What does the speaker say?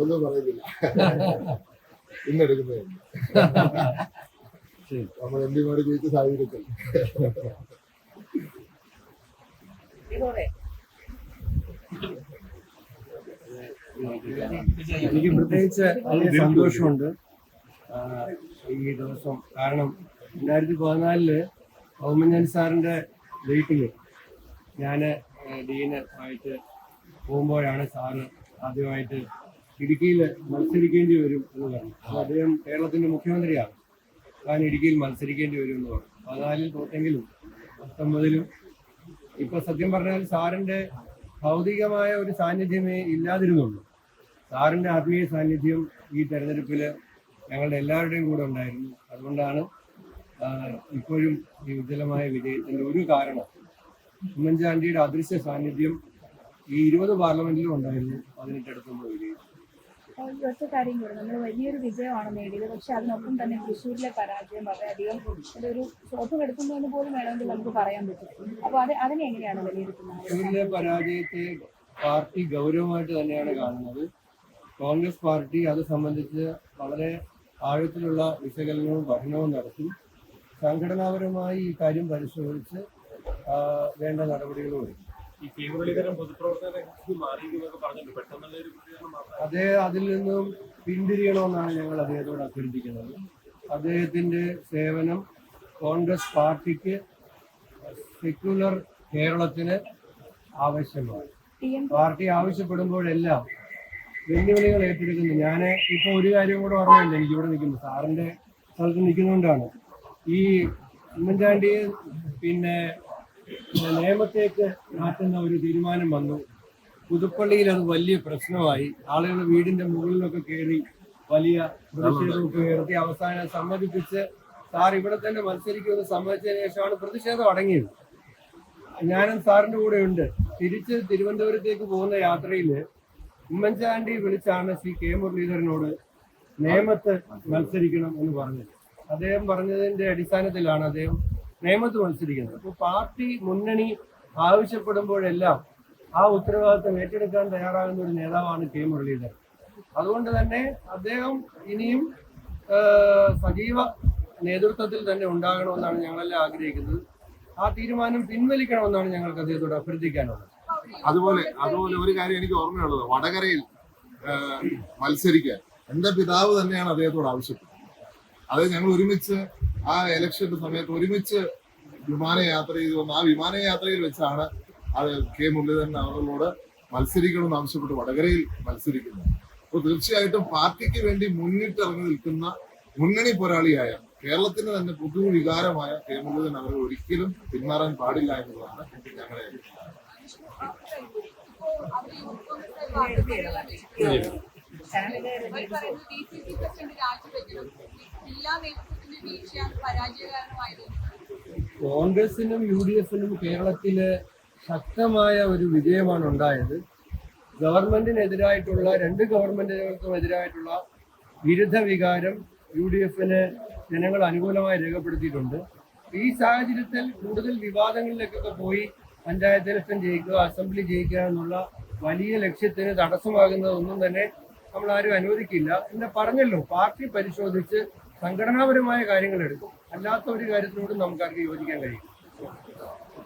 ഒന്നും പറയുന്നില്ല. ഇന്നെടുക്കുന്നേ. നമ്മൾ എം പിമാര് ജയിച്ച സാഹചര്യത്തിൽ എനിക്ക് പ്രത്യേകിച്ച് വലിയ സന്തോഷമുണ്ട്. ഈ ദിവസം കാരണം രണ്ടായിരത്തി പതിനാലിൽ ഓമഞ്ഞാൻ സാറിന്റെ ഡേറ്റിൽ ഞാൻ ഡീന് ആയിട്ട് പോകുമ്പോഴാണ് സാറ് ആദ്യമായിട്ട് ഇടുക്കിയിൽ മത്സരിക്കേണ്ടി വരും എന്ന് പറഞ്ഞു. അപ്പോൾ അദ്ദേഹം കേരളത്തിന്റെ മുഖ്യമന്ത്രിയാണ്. താൻ ഇടുക്കിയിൽ മത്സരിക്കേണ്ടി വരും എന്ന് പറഞ്ഞു. പതിനാലിൽ തോറ്റെങ്കിലും പത്തൊമ്പതിലും ഇപ്പൊ സത്യം പറഞ്ഞാൽ സാറിന്റെ ഭൗതികമായ ഒരു സാന്നിധ്യമേ ഇല്ലാതിരുന്നുള്ളൂ. സാറിന്റെ ആത്മീയ സാന്നിധ്യം ഈ തെരഞ്ഞെടുപ്പിൽ ഞങ്ങളുടെ എല്ലാവരുടെയും കൂടെ ഉണ്ടായിരുന്നു. അതുകൊണ്ടാണ് ഇപ്പോഴും ഈ ഉജ്ജ്വലമായ വിജയത്തിന്റെ ഒരു കാരണം ഉമ്മൻചാണ്ടിയുടെ അദൃശ്യ സാന്നിധ്യം ഈ ഇരുപത് പാർലമെന്റിലും ഉണ്ടായിരുന്നു പതിനെട്ട് വിജയിച്ചു ഈ ഒറ്റ കാര്യം കൂടെ നമ്മൾ വലിയൊരു വിജയമാണ് നേടിയത്. പക്ഷെ അതിനൊപ്പം തന്നെ തൃശ്ശൂരിലെ പരാജയം വളരെയധികം അതൊരു ശോഭ കെടുക്കുന്നു പോലും വേണമെങ്കിൽ നമുക്ക് പറയാൻ പറ്റും. അപ്പൊ അത് അതിനെ എങ്ങനെയാണ് വിലയിരുത്തുന്നത്? തൃശ്ശൂരിലെ പരാജയത്തെ പാർട്ടി ഗൗരവമായിട്ട് തന്നെയാണ് കാണുന്നത്. കോൺഗ്രസ് പാർട്ടി അത് സംബന്ധിച്ച് വളരെ ആഴത്തിലുള്ള വിശകലനവും പഠനവും നടത്തി. സംഘടനാപരമായി ഈ കാര്യം പരിശോധിച്ച് വേണ്ട നടപടികളും എടുക്കും ഈ മാത്രം. അതേ അതിൽ നിന്നും പിന്തിരിയണമെന്നാണ് ഞങ്ങൾ അദ്ദേഹത്തോട് അഭ്യർത്ഥിക്കുന്നത്. അദ്ദേഹത്തിന്റെ സേവനം കോൺഗ്രസ് പാർട്ടിക്ക് സെക്യുലർ കേരളത്തിന് ആവശ്യമാണ്. പാർട്ടി ആവശ്യപ്പെടുമ്പോഴെല്ലാം വെല്ലുവിളികൾ ഏറ്റെടുക്കുന്നു. ഞാൻ ഇപ്പൊ ഒരു കാര്യം കൂടെ ഓർമ്മയുണ്ട്. എനിക്ക് ഇവിടെ നിൽക്കുന്നു. സാറിന്റെ സ്ഥലത്ത് നിൽക്കുന്നതുകൊണ്ടാണ്. ഈ ഉമ്മൻചാണ്ടി പിന്നെ നിയമത്തേക്ക് മാറ്റുന്ന ഒരു തീരുമാനം വന്നു. പുതുപ്പള്ളിയിൽ അത് വലിയ പ്രശ്നമായി. ആളുകൾ വീടിന്റെ മുകളിലൊക്കെ കയറി വലിയ പ്രതിഷേധമൊക്കെ ഉയർത്തി അവസാനം സമ്മതിപ്പിച്ച് സാർ ഇവിടെ തന്നെ മത്സരിക്കുമെന്ന് സമ്മതിച്ചതിന് ശേഷമാണ് പ്രതിഷേധം അടങ്ങിയത്. ഞാനും സാറിന്റെ കൂടെ ഉണ്ട് തിരിച്ച് തിരുവനന്തപുരത്തേക്ക് പോകുന്ന യാത്രയിൽ ഉമ്മൻചാണ്ടി വിളിച്ചാണ് ശ്രീ കെ മുരളീധരനോട് നിയമത്ത് മത്സരിക്കണം എന്ന് പറഞ്ഞത്. അദ്ദേഹം പറഞ്ഞതിന്റെ അടിസ്ഥാനത്തിലാണ് അദ്ദേഹം നേമത്ത് മത്സരിക്കുന്നത്. അപ്പോൾ പാർട്ടി മുന്നണി ആവശ്യപ്പെടുമ്പോഴെല്ലാം ആ ഉത്തരവാദിത്തം ഏറ്റെടുക്കാൻ തയ്യാറാകുന്ന ഒരു നേതാവാണ് കെ മുരളീധരൻ. അതുകൊണ്ട് തന്നെ അദ്ദേഹം ഇനിയും സജീവ നേതൃത്വത്തിൽ തന്നെ ഉണ്ടാകണമെന്നാണ് ഞങ്ങളെല്ലാം ആഗ്രഹിക്കുന്നത്. ആ തീരുമാനം പിൻവലിക്കണമെന്നാണ് ഞങ്ങൾക്ക് അദ്ദേഹത്തോട് അഭ്യർത്ഥിക്കാനുള്ളത്. അതുപോലെ അതുപോലെ ഒരു കാര്യം എനിക്ക് ഓർമ്മയുള്ളത്. വടകരയിൽ മത്സരിക്കാൻ. എന്റെ പിതാവ് തന്നെയാണ് അദ്ദേഹത്തോട് ആവശ്യപ്പെട്ടത്. അത് ഞങ്ങൾ ഒരുമിച്ച് ആ ഇലക്ഷന്റെ സമയത്ത് ഒരുമിച്ച് വിമാനയാത്ര ചെയ്തു വന്ന ആ വിമാനയാത്രയിൽ വെച്ചാണ് അത് കെ മുരളീധരൻ അവരോട് മത്സരിക്കണം എന്ന് ആവശ്യപ്പെട്ട് വടകരയിൽ മത്സരിക്കുന്നത്. അപ്പോൾ തീർച്ചയായിട്ടും പാർട്ടിക്ക് വേണ്ടി മുന്നിട്ടിറങ്ങി നിൽക്കുന്ന മുന്നണി പോരാളിയായ കേരളത്തിന്റെ തന്നെ പുതു വികാരമായ കെ മുരളീധരൻ അവരെ ഒരിക്കലും പിന്മാറാൻ പാടില്ല എന്നുള്ളതാണ് ഞങ്ങളെ അഭിപ്രായം. കോൺഗ്രസിനും യു ഡി എഫിനും കേരളത്തിൽ ശക്തമായ ഒരു വിജയമാണ് ഉണ്ടായത്. ഗവൺമെന്റിനെതിരായിട്ടുള്ള രണ്ട് ഗവൺമെന്റുകൾക്കും എതിരായിട്ടുള്ള വിരുദ്ധ വികാരം യു ഡി എഫിന് ജനങ്ങൾ അനുകൂലമായി രേഖപ്പെടുത്തിയിട്ടുണ്ട്. ഈ സാഹചര്യത്തിൽ കൂടുതൽ വിവാദങ്ങളിലേക്കൊക്കെ പോയി പഞ്ചായത്ത് ഇലക്ഷൻ ജയിക്കുക അസംബ്ലി ജയിക്കുക എന്നുള്ള വലിയ ലക്ഷ്യത്തിന് തടസ്സമാകുന്നതൊന്നും തന്നെ നമ്മൾ ആരും അനുവദിക്കില്ല. എന്നെ പറഞ്ഞല്ലോ പാർട്ടി പരിശോധിച്ച് സംഘടനാപരമായ കാര്യങ്ങൾ എടുക്കും അല്ലാത്ത ഒരു കാര്യത്തിനോടും നമുക്കാർക്ക് യോജിക്കാൻ കഴിയും